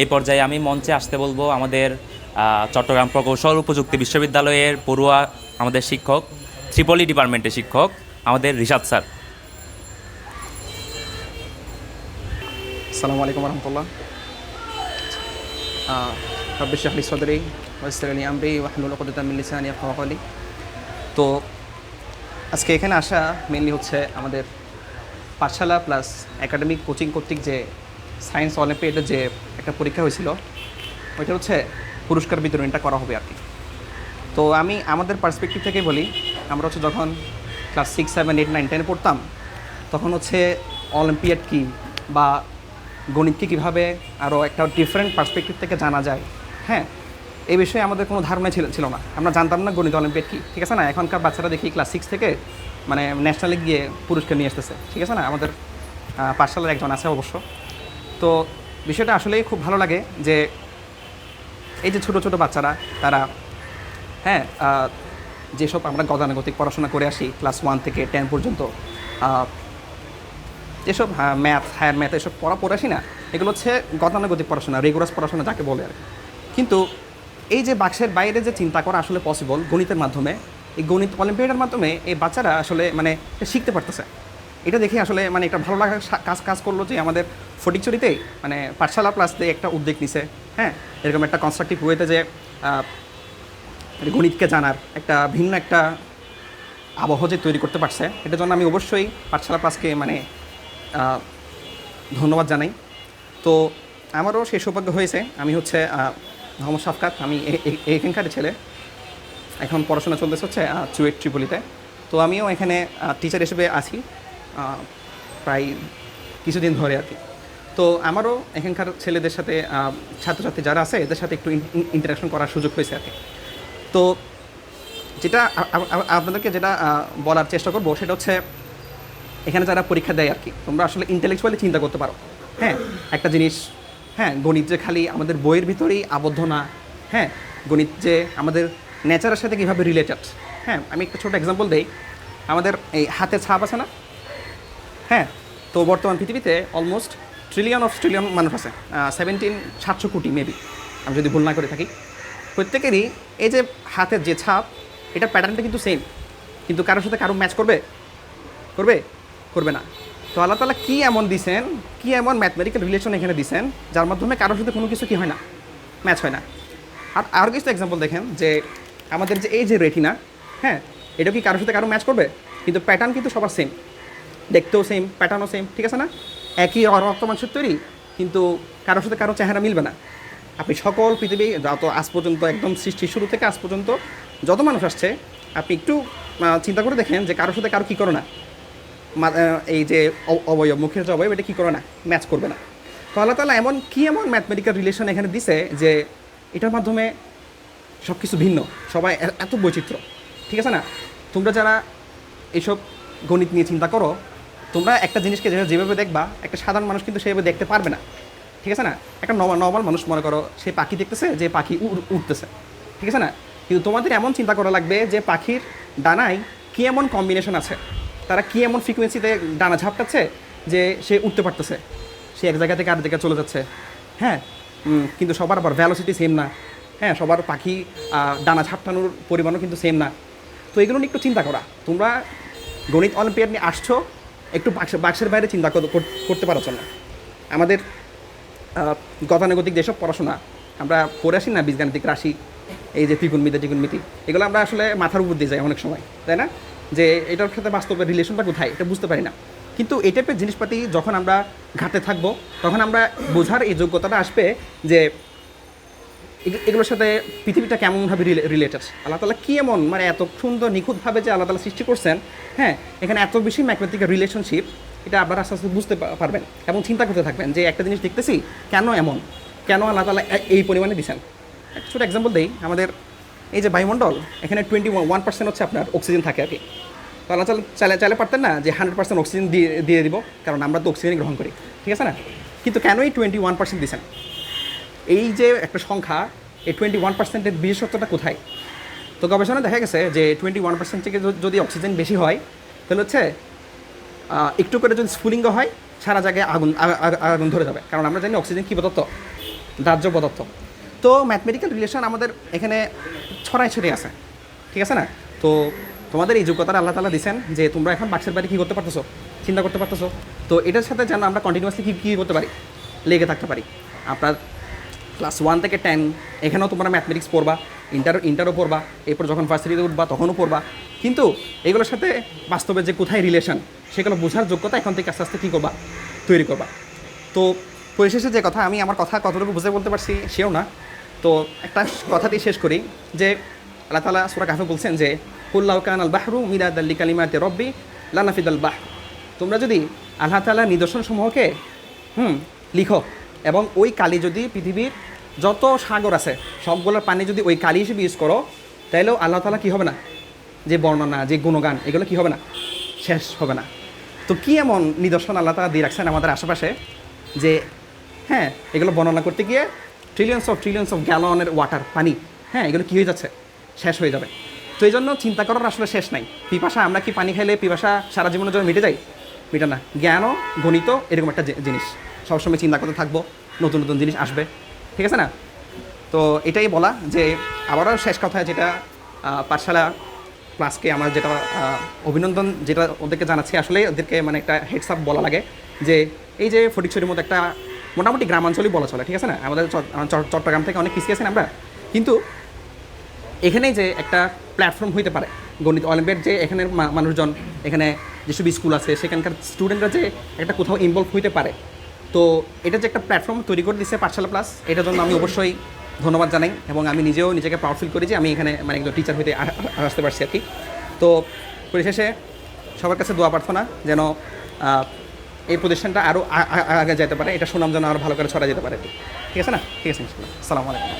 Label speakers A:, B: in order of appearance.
A: এই পর্যায়ে আমি মঞ্চে আসতে বলব আমাদের চট্টগ্রাম প্রকৌশল ও প্রযুক্তি বিশ্ববিদ্যালয়ের পড়ুয়া আমাদের শিক্ষক, ত্রিপলি ডিপার্টমেন্টের শিক্ষক, আমাদের রিশাদ স্যার।
B: আসসালামু আলাইকুম রহমতুল্লাহ রব্বি শাহলি সদরি ওয়াসিরানি আমরি ইয়াফকাহু তো, আজকে এখানে আসা মেনলি হচ্ছে আমাদের পাঠশালা প্লাস একাডেমিক কোচিং কর্তৃক যে সায়েন্স অলিম্পিয়াডের যে একটা পরীক্ষা হয়েছিল, ওইটা হচ্ছে পুরস্কার বিতরণটা করা হবে আর কি তো আমি আমাদের পার্সপেক্টিভ থেকে বলি, আমরা হচ্ছে যখন class six seven eight nine টেনে পড়তাম, তখন হচ্ছে অলিম্পিয়াড কী বা গণিতকে কীভাবে আরও একটা ডিফারেন্ট পার্সপেক্টিভ থেকে জানা যায় হ্যাঁ? এই বিষয়ে আমাদের কোনো ধারণা ছিল ছিল না। আমরা জানতাম না গণিত অলিম্পিয়াড কী, ঠিক আছে না? এখনকার বাচ্চারা দেখি ক্লাস সিক্স থেকে মানে ন্যাশনালে গিয়ে পুরস্কার নিয়ে আসতেছে, ঠিক আছে না? আমাদের পাঠশালার একজন আছে অবশ্য। তো বিষয়টা আসলেই খুব ভালো লাগে যে এই যে ছোটো ছোটো বাচ্চারা, তারা হ্যাঁ যেসব আমরা গতানুগতিক পড়াশোনা করে আসি ক্লাস ওয়ান থেকে টেন পর্যন্ত যেসব ম্যাথ হায়ার ম্যাথ এসব পড়া পড়ে আসি না, এগুলো হচ্ছে গতানুগতিক পড়াশোনা রেগুলার পড়াশোনা যাকে বলে আর কিন্তু এই যে বাক্সের বাইরে যে চিন্তা করা আসলে পসিবল গণিতের মাধ্যমে, এই গণিত অলিম্পিয়াডের মাধ্যমে এই বাচ্চারা আসলে মানে শিখতে পারতেছে। এটা দেখে আসলে মানে একটা ভালো লাগার সা- কাজ কাজ করল যে আমাদের ফটিকচুরিতে মানে পাঠশালা প্লাস দিয়ে একটা উদ্যোগ নিছে হ্যাঁ? এরকম একটা কনস্ট্রাকটিভ ওয়েতে যে মানে গণিতকে জানার একটা ভিন্ন একটা আবহ যে তৈরি করতে পারছে, এটার জন্য আমি অবশ্যই পাঠশালা প্লাসকে মানে ধন্যবাদ জানাই। তো আমারও সেই সৌভাগ্য হয়েছে, আমি হচ্ছে মোহাম্মদ শাফকাত আমি এখানকার ছেলে। এখন পড়াশোনা চলতেছে হচ্ছে চুয়েট ট্রিপলিতে তো আমিও এখানে টিচার হিসেবে আছি। প্রায় কিছুদিন ধরে আর কি। তো আমারও এখানকার ছেলেদের সাথে ছাত্রছাত্রী যারা আছে, এদের সাথে একটু ইন্টারাকশন করার সুযোগ হয়েছে আর কি। তো যেটা আপনাদেরকে যেটা বলার চেষ্টা করব সেটা হচ্ছে, এখানে যারা পরীক্ষা দেয় আর কি, তোমরা আসলে ইন্টেলেকচুয়ালি চিন্তা করতে পারো। হ্যাঁ একটা জিনিস হ্যাঁ গণিত যে খালি আমাদের বইয়ের ভিতরেই আবদ্ধ না হ্যাঁ গণিত যে আমাদের নেচারের সাথে কীভাবে রিলেটেড হ্যাঁ আমি একটা ছোটো এক্সাম্পল দেই। আমাদের এই হাতে ছাপ আছে না? হ্যাঁ তো বর্তমান পৃথিবীতে অলমোস্ট ট্রিলিয়ন অফ ট্রিলিয়ন মানুষ আছে সেভেন্টিন সাতশো কোটি মেবি আমি যদি ভুল না করে থাকি। প্রত্যেকেরই এই যে হাতের যে ছাপ, এটা প্যাটার্নটা কিন্তু সেম কিন্তু কারোর সাথে কারও ম্যাচ করবে? করবে? করবে না। তো আল্লাহ তালা কী এমন দিছেন, কী এমন ম্যাথমেটিক্যাল রিলেশন এখানে দিছেন, যার মাধ্যমে কারোর সাথে কোনো কিছু কি হয় না ম্যাচ হয় না। আর আরও কিছু এক্সাম্পল দেখেন যে আমাদের যে এই যে রেটিনা হ্যাঁ এটা কি কারোর সাথে কারও ম্যাচ করবে? কিন্তু প্যাটার্ন কিন্তু সবার সেম দেখতেও সেম প্যাটার্নও সেম ঠিক আছে না? একই রক্ত মাংসের তৈরি, কিন্তু কারোর সাথে কারও চেহারা মিলবে না। আপনি সকল পৃথিবী, যত আজ পর্যন্ত একদম সৃষ্টি শুরু থেকে আজ পর্যন্ত যত মানুষ আসছে, আপনি একটু চিন্তা করে দেখেন যে কারোর সাথে কারও কী করো না। এই যে অবয়ব, মুখের যে অবয়ব, এটা কী করো না? ম্যাচ করবে না। তো আল্লাহ তালা এমন, কী এমন ম্যাথমেটিক্যাল রিলেশন এখানে দিছে যে এটার মাধ্যমে সব কিছু ভিন্ন, সবাই এত বৈচিত্র্য, ঠিক আছে না? তোমরা যারা এইসব গণিত নিয়ে চিন্তা করো তোমরা একটা জিনিসকে যেভাবে দেখবা, একটা সাধারণ মানুষ কিন্তু সেভাবে দেখতে পারবে না। ঠিক আছে না? একটা নর্মাল মানুষ মনে করো, সে পাখি দেখতেছে, যে পাখি উঠতেছে ঠিক আছে না? কিন্তু তোমাদের এমন চিন্তা করা লাগবে যে পাখির ডানায় কী এমন কম্বিনেশন আছে? তারা কী এমন ফ্রিকোয়েন্সিতে ডানা ঝাপটাচ্ছে যে সে উঠতে পারতেছে? সে এক জায়গা থেকে আর জায়গায় চলে যাচ্ছে। হ্যাঁ? কিন্তু সবার আবার ভ্যালোসিটি সেম না। হ্যাঁ সবার পাখি ডানা ঝাপটানোর পরিমাণও কিন্তু সেম না। তো এগুলো নিয়ে একটু চিন্তা করা। তোমরা গণিত অলিম্পিয়াড নিয়ে আসছো একটু বাক্সের বাইরে চিন্তা কর- কর- করতে পারছ না আমাদের গতানুগতিক যেসব পড়াশোনা, আমরা পড়ে আসি না, বীজগাণিতিক রাশি, এই যে ত্রিগুণমিতি ত্রিগুণমিতি এগুলো আমরা আসলে মাথার উপর দিয়ে যাই অনেক সময়, তাই না? যে এটার সাথে বাস্তবের রিলেশনটা কোথায়, এটা বুঝতে পারি না। কিন্তু এই টাইপের জিনিসপাতি যখন আমরা ঘাটে থাকব, তখন আমরা বোঝার এই যোগ্যতাটা আসবে যে এগুলোর সাথে পৃথিবীটা কেমনভাবে রিলেটেড আল্লাহ তালা কী এমন? মানে এত সুন্দর, নিখুঁতভাবে যে আল্লাহ তালা সৃষ্টি করছেন হ্যাঁ এখানে এত বেশি ম্যাথমেটিক্যাল রিলেশনশিপ এটা আপনারা আস্তে আস্তে বুঝতে পারবেন এবং চিন্তা করতে থাকবেন যে একটা জিনিস দেখতেছি, কেন এমন? কেন আল্লাহ তালা এই পরিমাণে দিচ্ছেন একটা ছোটো এক্সাম্পল দিই, আমাদের এই যে বায়ুমণ্ডল, এখানে টোয়েন্টি ওয়ান পার্সেন্ট হচ্ছে আপনার অক্সিজেন থাকে আর কি। তো আল্লাহ চালে চালে পারতেন না যে হান্ড্রেড পার্সেন্ট অক্সিজেন দিয়ে দিয়ে দিব, কারণ আমরা তো অক্সিজেন গ্রহণ করি, ঠিক আছে না? কিন্তু কেন এই টোয়েন্টি ওয়ান পার্সেন্ট দিচ্ছেন এই যে একটা সংখ্যা, এই টোয়েন্টি ওয়ান পার্সেন্টের বিশেষত্বটা কোথায়? তো গবেষণায় দেখা গেছে যে টোয়েন্টি ওয়ান পার্সেন্ট থেকে যদি অক্সিজেন বেশি হয়, তাহলে হচ্ছে একটু করে যদি স্ফুলিঙ্গ হয়, সারা জায়গায় আগুন আগুন ধরে যাবে। কারণ আমরা জানি অক্সিজেন কী পদার্থ? দাহ্য পদার্থ। তো ম্যাথমেটিক্যাল রিলেশন আমাদের এখানে ছড়াই ছড়িয়ে আছে। ঠিক আছে না? তো তোমাদের এই যোগ্যতাটা আল্লাহ তালা দিচ্ছেন যে তোমরা এখন বাক্সের বাইরে কী করতে পারতেছো? চিন্তা করতে পারতেছো? তো এটার সাথে যেন আমরা কন্টিনিউয়াসলি কী কী করতে পারি? লেগে থাকতে পারি। আপনার ক্লাস ওয়ান থেকে টেন, এখানেও তোমরা ম্যাথমেটিক্স পড়বা ইন্টার ইন্টারও পড়বা, এরপর যখন ভার্সিটিতে উঠবা তখনও পড়বা। কিন্তু এগুলোর সাথে বাস্তবে যে কোথায় রিলেশন সেগুলো বোঝার যোগ্যতা এখন থেকে আস্তে আস্তে কী করবা? তৈরি করবা। তো পরিশেষে যে কথা, আমি আমার কথা কতটুকু বুঝে বলতে পারছি সেও না। তো একটা কথাতেই শেষ করি যে আল্লাহ তালা সুরা কাফে বলছেন যে কুল্লাহ কান আল বাহরু মিরাদ আল্লি কালিমাতে রব্বি লানাফিদ আল বাহ তোমরা যদি আল্লাহ তালা নিদর্শন সমূহকে হুম, লিখো এবং ওই কালি যদি পৃথিবীর যত সাগর আছে, সবগুলোর পানি যদি ওই কালি হিসেবে ইউজ করো তাহলেও আল্লাহ তালা কী হবে না? যে বর্ণনা, যে গুণগান, এগুলো কি হবে না? শেষ হবে না। তো কি এমন নিদর্শন আল্লাহ তালা দিয়ে রাখছেন আমাদের আশেপাশে? যে হ্যাঁ এগুলো বর্ণনা করতে গিয়ে ট্রিলিয়ন্স অফ ট্রিলিয়ন্স অফ গ্যালনের ওয়াটার পানি হ্যাঁ এগুলো কী হয়ে যাচ্ছে? শেষ হয়ে যাবে। তো এই জন্য চিন্তা করার আসলে শেষ নাই। পিপাসা, আমরা কি পানি খাইলে পিপাসা সারা জীবনের জন্য মিটে যায়? মিটে না। জ্ঞানও গণিত এরকম একটা জিনিস। সবসময় চিন্তা করতে থাকব, নতুন নতুন জিনিস আসবে। ঠিক আছে না? তো এটাই বলা যে আবারও শেষ কথা যেটা পাঠশালা ক্লাসকে আমার যেটা অভিনন্দন যেটা ওদেরকে জানাচ্ছি। আসলে ওদেরকে মানে একটা হেডসআপ বলা লাগে যে এই যে ফটিকছড়ির মতো একটা মোটামুটি গ্রামাঞ্চলই বলা চলে, ঠিক আছে না? আমাদের চট- চট্টগ্রাম থেকে অনেক পিছিয়ে আছেন আমরা। কিন্তু এখানেই যে একটা প্ল্যাটফর্ম হইতে পারে, গণিত অলিম্পিয়াড যে এখানের মানুষজন, এখানে যেসব স্কুল আছে, সেখানকার স্টুডেন্টরা যে একটা কোথাও ইনভলভ হইতে পারে তো এটা যে একটা প্ল্যাটফর্ম তৈরি করে দিচ্ছে পাঠশালা প্লাস এটার জন্য আমি অবশ্যই ধন্যবাদ জানাই এবং আমি নিজেও নিজেকে প্রাউড ফিল করি যে আমি এখানে মানে একজন টিচার হইতে আসতে পারছি আর কি। তো পরিশেষে সবার কাছে দোয়া প্রার্থনা যেন এই প্রতিষ্ঠানটা আরও আগে যেতে পারে, এটা সুনাম যেন আরও ভালো করে ছড়া যেতে পারে। ঠিক আছে না? ঠিক আছে ইনশাল্লাহ আলাইকুম।